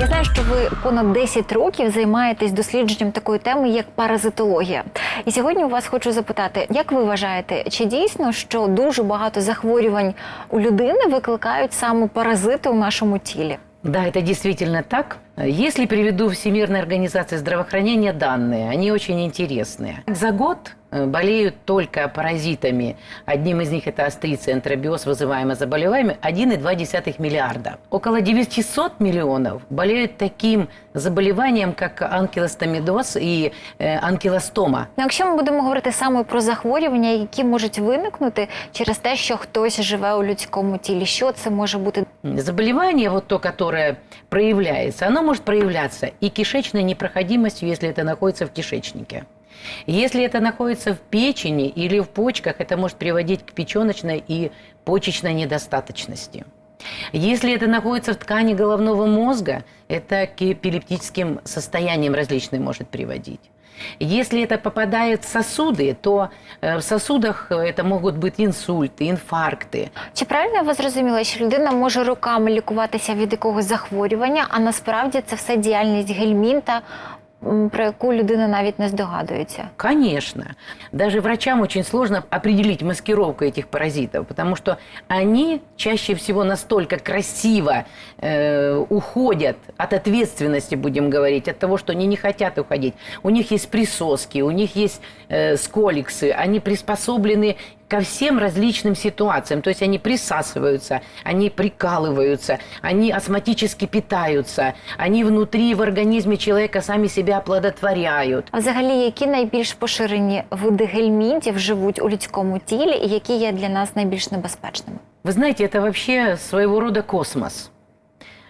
Я знаю, що ви понад 10 років займаєтесь дослідженням такої теми, як паразитологія. І сьогодні у вас хочу запитати, як ви вважаєте, чи дійсно що дуже багато захворювань у людини викликають саме паразити у нашому тілі? Да, это действительно так. Если приведу Всемирной организации здравоохранения данные, они очень интересные. За год э, болеют только паразитами. Одним из них это острица энтеробиоз, вызываемый заболеванием, 1,2 миллиарда. Около 900 миллионов болеют таким заболеванием, как анкилостомидоз и э, анкилостома. Ну, якщо ми будемо говорити саме про захворювання, які можуть виникнути через те, що хтось живе у людському тілі, що це може бути? Заболевание, вот то, которое проявляется, оно может проявляться и кишечной непроходимостью, если это находится в кишечнике. Если это находится в печени или в почках, это может приводить к печеночной и почечной недостаточности. Если это находится в ткани головного мозга, это к эпилептическим состояниям различным может приводить. Если это попадает в сосуды, то э, в сосудах э, это могут быть инсульты, инфаркты. Чи правильно ви зрозуміли, що людина може роками лікуватися від якогось захворювання, а насправді це все діяльність гельмінта, м, про яку людина навіть не здогадується? Конечно. Даже врачам очень сложно определить маскировку этих паразитов, потому что они чаще всего настолько красиво э, уходят от ответственности, будем говорить, от того, что они не хотят уходить. У них есть присоски, у них есть э, сколиксы, они приспособлены ко всем различным ситуациям. То есть они присасываются, они прикалываются, они астматически питаются, они внутри в организме человека сами себя оплодотворяют. А взагалі, які найбільш поширені види гельмінтів живуть у людському тілі і які є для нас найбільш небезпечними? Вы знаете, это вообще своего рода космос.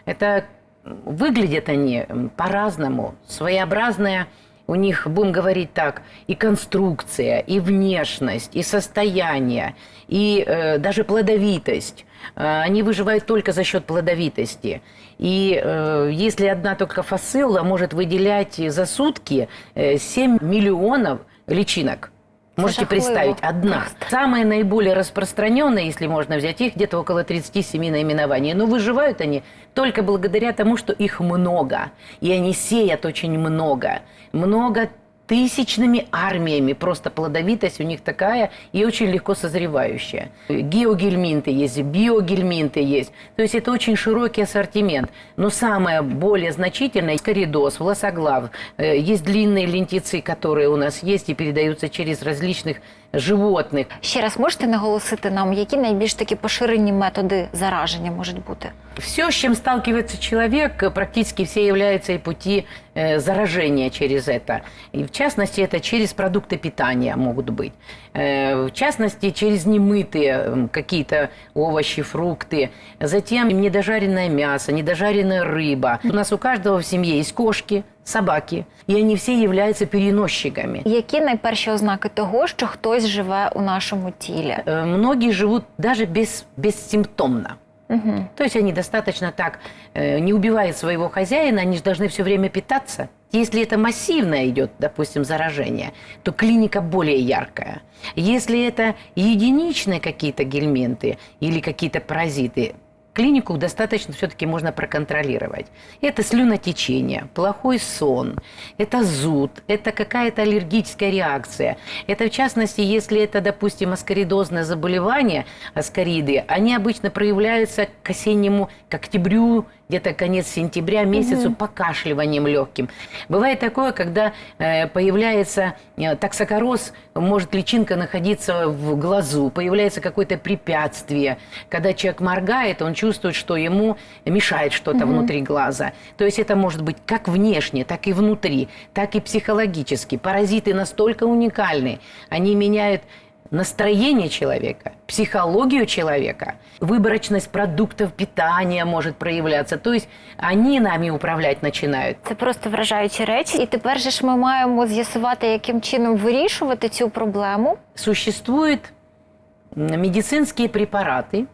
Это м, выглядят они м, по-разному, своеобразная у них, будем говорить так, и конструкция, и внешность, и состояние, и э, даже плодовитость. Э, Они выживают только за счет плодовитости. И э, если одна только фасилла может выделять за сутки э, 7 миллионов личинок, можете жахливо. представить, одна. Самые наиболее распространенные, если можно взять их, где-то около 37 наименований. Но выживают они только благодаря тому, что их много. И они сеят очень много. Много тысячными армиями. Просто плодовитость у них такая и очень легко созревающая. Геогельминты есть, биогельминты есть. То есть это очень широкий ассортимент. Но самое более значительное – коридоз, волосоглав. Э, Есть длинные лентицы, которые у нас есть и передаются через различных животных. Ще раз можете наголосити нам, які найбільш такі поширені методи зараження можуть бути? Все, с чем сталкивается человек, э, практически все являются и пути э, заражения через это. И в частности, это через продукты питания могут быть. Э, в частности, через немытые м, какие-то овощи, фрукты. Затем недожаренное мясо, недожаренная рыба. У нас у каждого в семье есть кошки, собаки, и они все являются переносчиками. Які найперші ознаки того, що хтось живе у нашому тілі? Э, Многие живут даже без, бессимптомно. Угу. То есть они достаточно так э, не убивают своего хозяина, они же должны все время питаться. Если это массивно идет, допустим, заражение, то клиника более яркая. Если это единичные какие-то гельминты или какие-то паразиты, клинику достаточно все-таки можно проконтролировать. Это слюнотечение, плохой сон, это зуд, это какая-то аллергическая реакция. Это в частности, если это, допустим, аскаридозное заболевание, аскариды, они обычно проявляются к осеннему, к октябрю, где-то конец сентября месяцу покашливанием легким. Бывает такое, когда э, появляется э, токсокороз, может личинка находиться в глазу, появляется какое-то препятствие. Когда человек моргает, он чувствует, что ему мешает что-то внутри глаза. То есть это может быть как внешне, так и внутри, так и психологически. Паразиты настолько уникальны, они меняют настроение человека, психологию человека, выборочность продуктов питания может проявляться. То есть они нами управлять начинают. Це просто вражаючі речі. І тепер же ж ми маємо з'ясувати, яким чином вирішувати цю проблему. Существуют м, медицинские препараты, в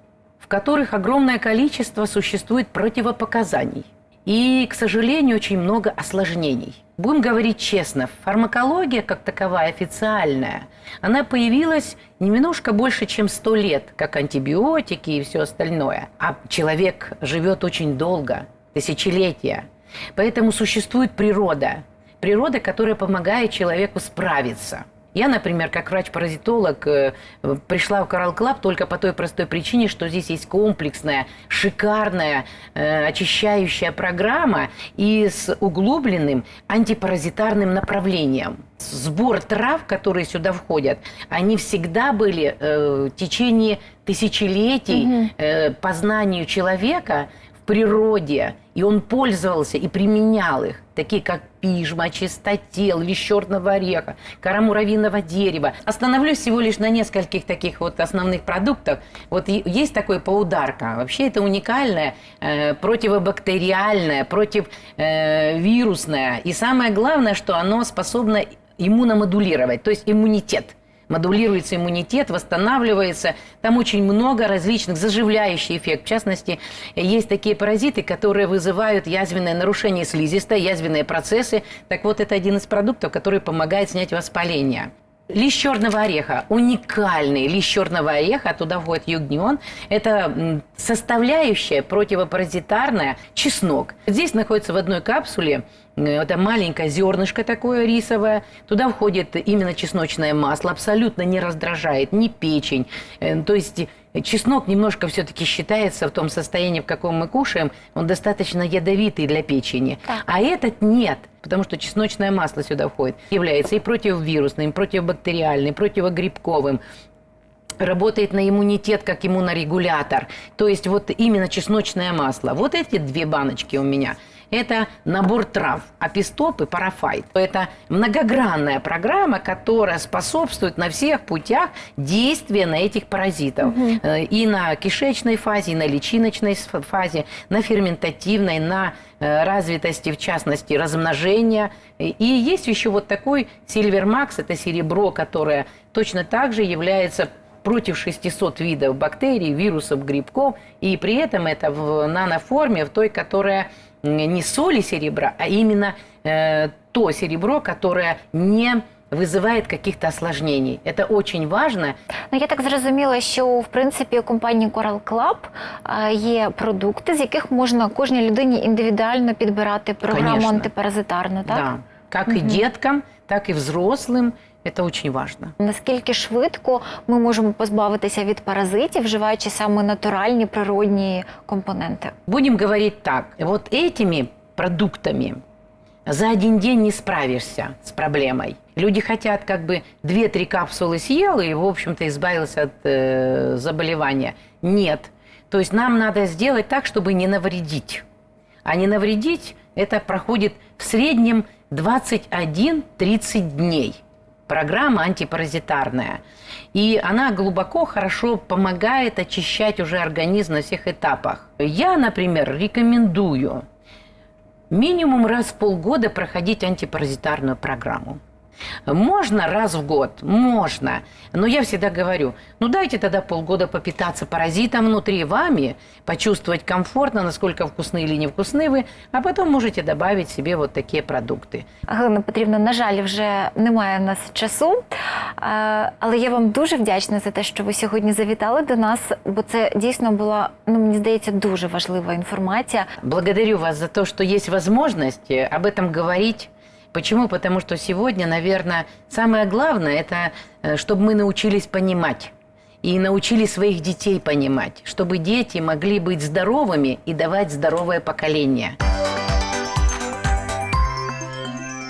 которых огромное количество существует противопоказаний. И, к сожалению, очень много осложнений. Будем говорить честно, фармакология как таковая официальная, она появилась немножко больше, чем 100 лет, как антибиотики и все остальное. А человек живет очень долго, тысячелетия. Поэтому существует природа. Природа, которая помогает человеку справиться. Я, например, как врач-паразитолог, э, пришла в Coral Club только по той простой причине, что здесь есть комплексная, шикарная, э, очищающая программа и с углубленным антипаразитарным направлением. Сбор трав, которые сюда входят, они всегда были э, в течение тысячелетий э, по знанию человека в природе, и он пользовался и применял их, такие как пижма, чистотел, лишь черного ореха, кора муравьиного дерева. Остановлюсь всего лишь на нескольких таких вот основных продуктах. Вот есть такой паударка. Вообще это уникальное, э, противобактериальное, противовирусное. и самое главное, что оно способно иммуномодулировать, то есть иммунитет модулируется иммунитет, восстанавливается. Там очень много различных, заживляющий эффект. В частности, есть такие паразиты, которые вызывают язвенное нарушение слизистой, язвенные процессы. Так вот, это один из продуктов, который помогает снять воспаление. Лист черного ореха, уникальный лист черного ореха, туда входит югнион. Это составляющая противопаразитарная чеснок. Здесь находится в одной капсуле это маленькое зернышко такое рисовое. Туда входит именно чесночное масло, абсолютно не раздражает ни печень. Э, То есть чеснок немножко все-таки считается в том состоянии, в каком мы кушаем, он достаточно ядовитый для печени. Так. А этот нет, потому что чесночное масло сюда входит. Является и противовирусным, и противобактериальным, и противогрибковым работает на иммунитет как иммунорегулятор. То есть вот именно чесночное масло. Вот эти две баночки у меня. Это набор трав, апистоп и парафайт. Это многогранная программа, которая способствует на всех путях действия на этих паразитов. Э, И на кишечной фазе, и на личиночной фазе, на ферментативной, на э, развитости, в частности, размножения. И есть еще вот такой Сильвермакс, это серебро, которое точно так же является против 600 видов бактерий, вирусов, грибков, и при этом это в наноформе, в той, которая не соли серебра, а именно э, то серебро, которое не вызывает каких-то осложнений. Это очень важно. Ну я так зрозуміла, що в принципі у компанії Coral Club е, є продукти, з яких можна кожній людині індивідуально підбирати програму Конечно. антипаразитарну, так? Да. Как и деткам, так и взрослым. Это очень важно. Наскільки швидко ми можемо позбавитися від паразитів, вживаючи саме натуральні природні компоненти? Будем говорить так. Вот этими продуктами за один день не справишься с проблемой. Люди хотят как бы 2-3 капсулы съел и, в общем-то, избавился от э, заболевания. Нет. То есть нам надо сделать так, чтобы не навредить. А не навредить, это проходит в среднем 21-30 дней. Программа антипаразитарная. И она глубоко, хорошо помогает очищать уже организм на всех этапах. Я, например, рекомендую минимум раз в полгода проходить антипаразитарную программу. Можно раз в год, можно. Но я всегда говорю, ну дайте тогда полгода попитаться паразитом внутри вами, почувствовать комфортно, насколько вкусны или невкусны вы, а потом можете добавить себе вот такие продукты. Галина Петрівна, на жаль, вже немає в нас часу, Е, але я вам дуже вдячна за те, що ви сьогодні завітали до нас, бо це дійсно була, ну мені здається, дуже важлива інформація. Благодарю вас за то, что есть возможность э, об этом говорить. Почему? Потому что сегодня, наверное, самое главное, это э, чтобы мы научились понимать. И научили своих детей понимать, чтобы дети могли быть здоровыми и давать здоровое поколение.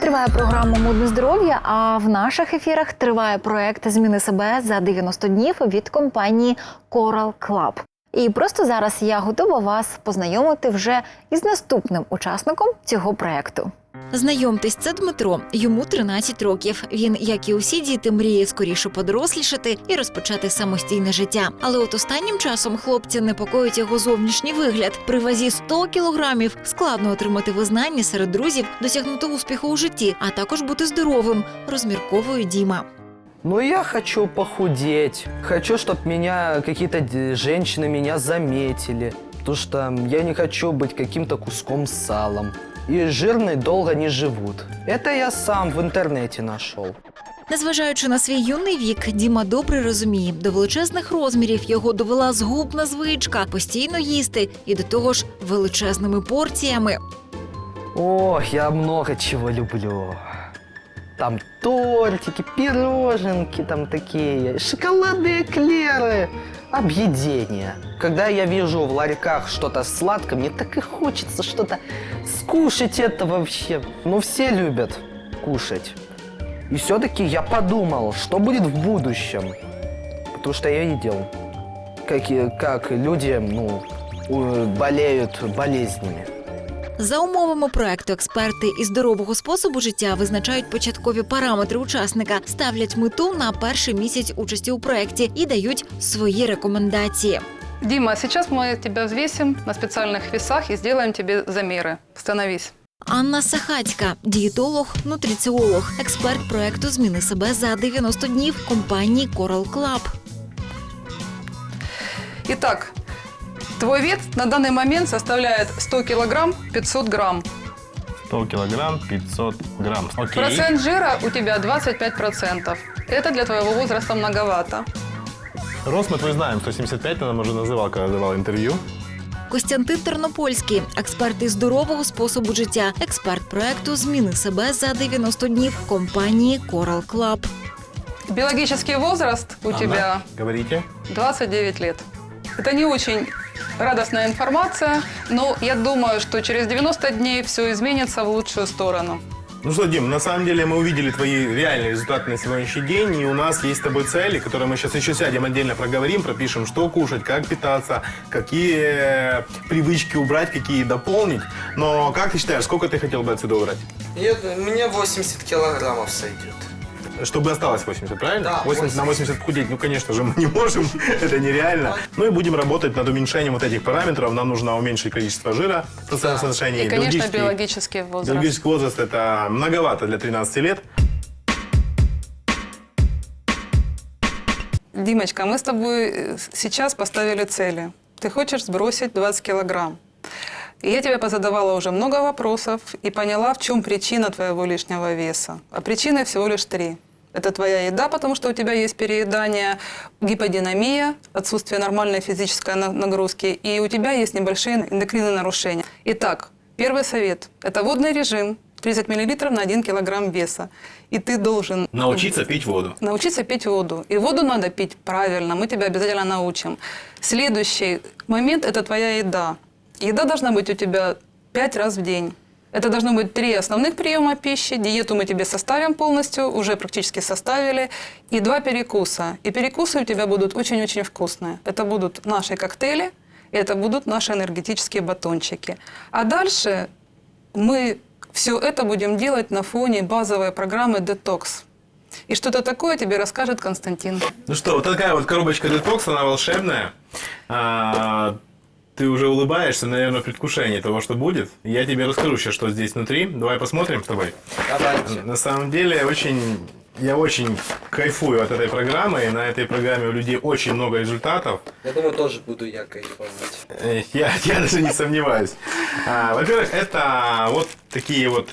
Триває програма Модне здоров'я. А в наших ефірах триває проект Зміни себе за 90 днів від компанії Coral Club. І просто зараз я готова вас познайомити вже із наступним учасником цього проекту. Знайомтесь, це Дмитро. Йому 13 років. Він, як і усі діти, мріє скоріше подорослішати і розпочати самостійне життя. Але от останнім часом хлопця непокоїть його зовнішній вигляд. При вазі 100 кілограмів складно отримати визнання серед друзів, досягнути успіху у житті, а також бути здоровим. Розмірковує Діма. Ну, я хочу похудеть. Хочу, чтобы меня какие-то д- женщины меня заметили. Потому что я не хочу быть каким-то куском с салом. И жирные долго не живут. Это я сам в интернете нашел. Незважаючи на свій юний вік, Діма добре розуміє, до величезних розмірів його довела згубна звичка постійно їсти і до того ж величезними порціями. Ох, я много чего люблю. Там тортики, пироженки там такие, шоколадные эклеры, объедение. Когда я вижу в ларьках что-то сладкое, мне так и хочется что-то скушать это вообще. Ну, все любят кушать. И все-таки я подумал, что будет в будущем. Потому что я видел, как, как люди ну, болеют болезнями. За умовами проекту експерти із здорового способу життя визначають початкові параметри учасника, ставлять мету на перший місяць участі у проекті і дають свої рекомендації. Дима, а сейчас мы тебя взвесим на специальных весах и сделаем тебе замеры. Становись. Анна Сахацька, дієтолог, нутриціолог, експерт проекту Зміни себе за 90 днів компанії Coral Club. Итак, твой вес на данный момент составляет 100 килограмм 500 грамм. 100 килограмм, 500 грамм. Окей. Процент жира у тебя 25%. Это для твоего возраста многовато. Рост мы твой знаем, 175 ты нам уже называл, когда давал интервью. Костянтин Тернопольський, експерт із здорового способу життя, експерт проекту Зміни себе за 90 днів компанії Coral Club. Биологический возраст у Анна, тебя Говорите. 29 лет. Это не очень радостная информация, но я думаю, что через 90 дней все изменится в лучшую сторону. Ну что, Дим, на самом деле мы увидели твои реальные результаты на сегодняшний день, и у нас есть с тобой цели, которые мы сейчас еще сядем отдельно проговорим, пропишем, что кушать, как питаться, какие привычки убрать, какие дополнить. Но как ты считаешь, сколько ты хотел бы отсюда убрать? мне 80 килограммов сойдет. Чтобы осталось 80, правильно? Да, 80 на 80 худеть, ну, конечно же, мы не можем, это нереально. Ну и будем работать над уменьшением вот этих параметров. Нам нужно уменьшить количество жира в соотношении. И, конечно, биологический- биологический возраст. Биологический возраст это многовато для 13 лет. Димочка, мы с тобой э, сейчас поставили цели. Ты хочешь сбросить 20 килограмм. И я тебе позадавала уже много вопросов и поняла, в чем причина твоего лишнего веса. А причины всего лишь три. Это твоя еда, потому что у тебя есть переедание, гиподинамия, отсутствие нормальной физической на- нагрузки, и у тебя есть небольшие эндокринные нарушения. Итак, первый совет – это водный режим, 30 мл на 1 килограмм веса. И ты должен Научиться пить воду. Научиться пить воду. И воду надо пить правильно, мы тебя обязательно научим. Следующий момент – это твоя еда. Еда должна быть у тебя пять раз в день. Это должно быть три основных приема пищи. Диету мы тебе составим полностью, уже практически составили. И два перекуса. И перекусы у тебя будут очень-очень вкусные. Это будут наши коктейли, это будут наши энергетические батончики. А дальше мы все это будем делать на фоне базовой программы «Детокс». И что-то такое тебе расскажет Константин. Ну что, вот такая вот коробочка детокс, она волшебная. А, ты уже улыбаешься, наверное, в предвкушении того, что будет. Я тебе расскажу сейчас, что здесь внутри. Давай посмотрим с тобой. Давайте. На самом деле, очень, я очень кайфую от этой программы. И на этой программе у людей очень много результатов. Я думаю, тоже буду я кайфовать. Я, я даже не сомневаюсь. А, Во-первых, это вот такие вот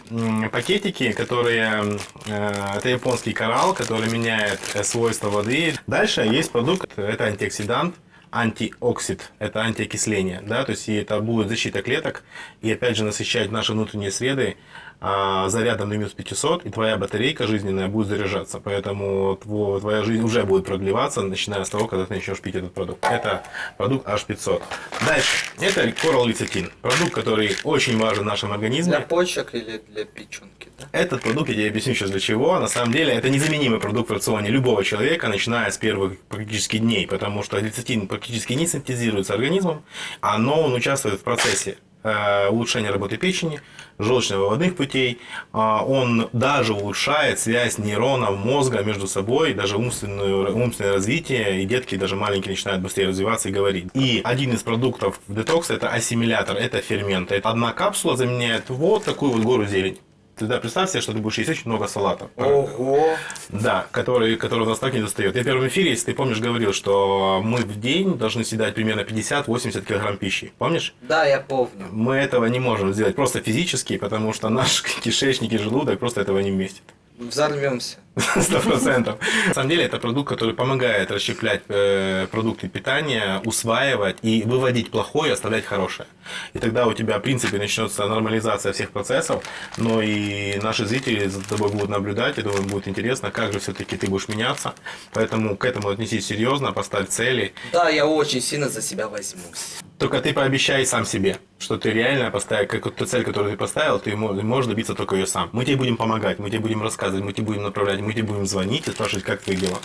пакетики, которые... э, Это японский коралл, который меняет э, свойства воды. Дальше есть продукт, это антиоксидант, антиоксид, это антиокисление, да, то есть и это будет защита клеток, и опять же насыщать наши внутренние среды а, зарядом на минус 500, и твоя батарейка жизненная будет заряжаться, поэтому тво- твоя жизнь уже будет продлеваться, начиная с того, когда ты начнешь пить этот продукт. Это продукт H500. Дальше, это Coral Lecithin, продукт, который очень важен в нашем организме. Для почек или для печенки? Этот продукт, я тебе объясню сейчас для чего. На самом деле, это незаменимый продукт в рационе любого человека, начиная с первых практически дней, потому что лецитин практически не синтезируется организмом, а но он участвует в процессе э, улучшения работы печени, желчно-выводных путей. А, Он даже улучшает связь нейронов мозга между собой, даже умственную, умственное развитие, и детки даже маленькие начинают быстрее развиваться и говорить. И один из продуктов детокса – это ассимилятор, это фермент. Это Одна капсула заменяет вот такую вот гору зелени. Тогда представь себе, что ты будешь есть очень много салатов. Ого! Да, который, который у нас так не достает. Я в первом эфире, если ты помнишь, говорил, что мы в день должны съедать примерно 50-80 килограмм пищи. Помнишь? Да, я помню. Мы этого не можем сделать просто физически, потому что наш кишечник и желудок просто этого не вместит. Взорвемся. Сто процентов. На самом деле это продукт, который помогает расщеплять э, продукты питания, усваивать и выводить плохое, оставлять хорошее. И тогда у тебя, в принципе, начнется нормализация всех процессов, но и наши зрители за тобой будут наблюдать, и думаю, будет интересно, как же все-таки ты будешь меняться. Поэтому к этому отнесись серьезно, поставь цели. Да, я очень сильно за себя возьмусь. Только ты пообещай сам себе, что ты реально поставил, как ту цель, которую ты поставил, ты мо- можешь добиться только ее сам. Мы тебе будем помогать, мы тебе будем рассказывать, мы тебе будем направлять, мы тебе будем звонить и спрашивать, как твои дела.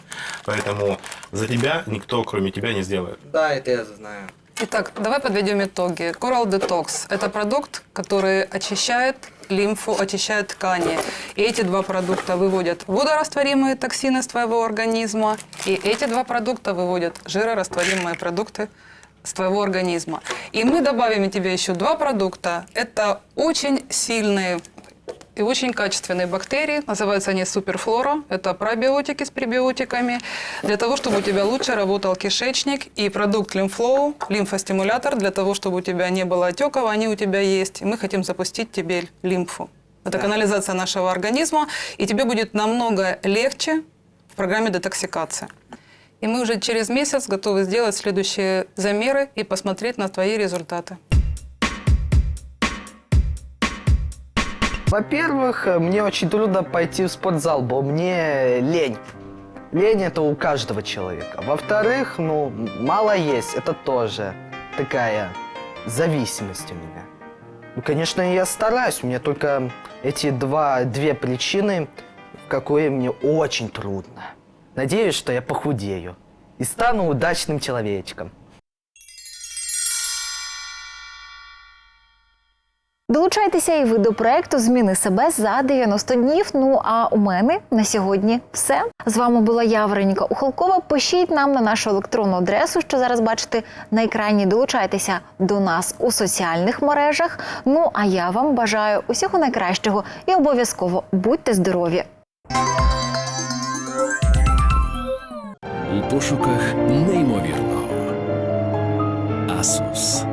Поэтому за тебя никто, кроме тебя, не сделает. Да, это я знаю. Итак, давай подведем итоги. Coral Detox – это продукт, который очищает лимфу, очищает ткани. И эти два продукта выводят водорастворимые токсины с твоего организма, и эти два продукта выводят жирорастворимые продукты с твоего организма. И мы добавим тебе еще два продукта. Это очень сильные и очень качественные бактерии. Называются они суперфлора. Это пробиотики с пребиотиками. Для того, чтобы у тебя лучше работал кишечник. И продукт лимфлоу, лимфостимулятор, для того, чтобы у тебя не было отеков, они у тебя есть. И мы хотим запустить тебе лимфу. Это канализация нашего организма. И тебе будет намного легче в программе детоксикации. И мы уже через месяц готовы сделать следующие замеры и посмотреть на твои результаты. Во-первых, мне очень трудно пойти в спортзал, бо мне лень. Лень это у каждого человека. Во-вторых, ну, мало есть, это тоже такая зависимость у меня. Ну, конечно, я стараюсь, мне только эти два, две причины, в какое мне очень трудно. Надеюсь, что я похудею и стану удачным человечком. Долучайтеся і ви до проекту Зміни себе за 90 днів. Ну а у мене на сьогодні все. З вами була я, Вероніка Ухалкова. Пишіть нам на нашу електронну адресу, що зараз бачите на екрані. Долучайтеся до нас у соціальних мережах. Ну а я вам бажаю усього найкращого і обов'язково будьте здорові! Пошуках неймовірного. Асус.